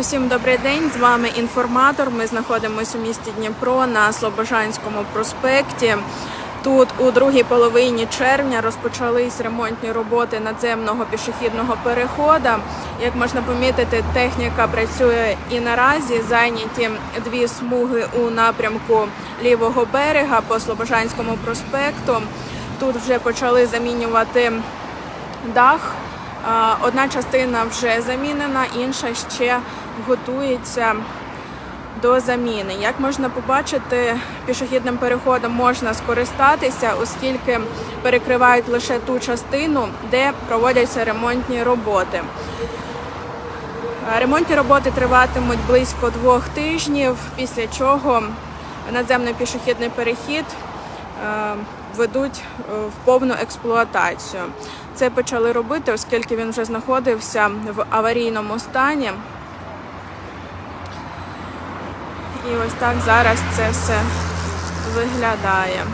Усім добрий день. З вами інформатор. Ми знаходимося у місті Дніпро на Слобожанському проспекті. Тут у другій половині червня розпочались ремонтні роботи надземного пішохідного переходу. Як можна помітити, техніка працює і наразі зайняті дві смуги у напрямку лівого берега по Слобожанському проспекту. Тут вже почали замінювати дах. Одна частина вже замінена, інша ще готується до заміни. Як можна побачити, пішохідним переходом можна скористатися, оскільки перекривають лише ту частину, де проводяться ремонтні роботи. Ремонтні роботи триватимуть близько двох тижнів, після чого надземний пішохідний перехід е, ведуть е, в повну експлуатацію. Це почали робити, оскільки він вже знаходився в аварійному стані. І ось так зараз це все виглядає.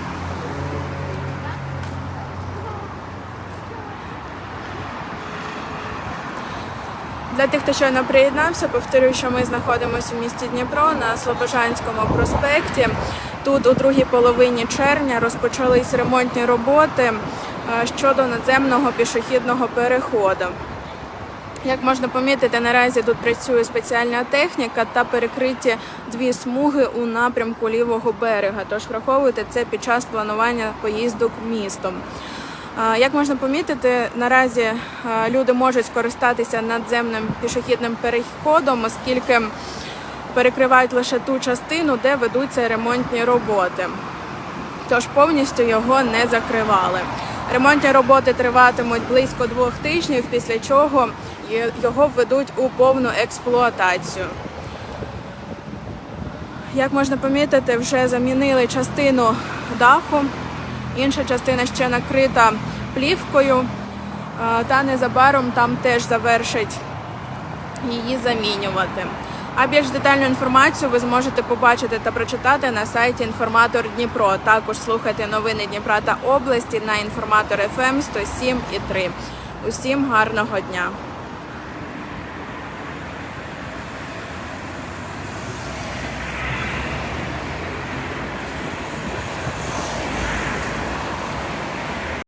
Для тих, хто щойно приєднався, повторюю, що ми знаходимося у місті Дніпро на Слобожанському проспекті. Тут у другій половині червня розпочались ремонтні роботи е, щодо надземного пішохідного переходу. Як можна помітити, наразі тут працює спеціальна техніка та перекриті дві смуги у напрямку лівого берега. Тож враховуйте це під час планування поїздок містом. Як можна помітити, наразі люди можуть скористатися надземним пішохідним переходом, оскільки перекривають лише ту частину, де ведуться ремонтні роботи. Тож повністю його не закривали. Ремонтні роботи триватимуть близько двох тижнів, після чого його введуть у повну експлуатацію. Як можна помітити, вже замінили частину даху, інша частина ще накрита плівкою, та незабаром там теж завершать її замінювати. А більш детальну інформацію ви зможете побачити та прочитати на сайті Інформатор Дніпро. Також слухайте новини Дніпра та області на інформатор ФМ 107 і 3. Усім гарного дня!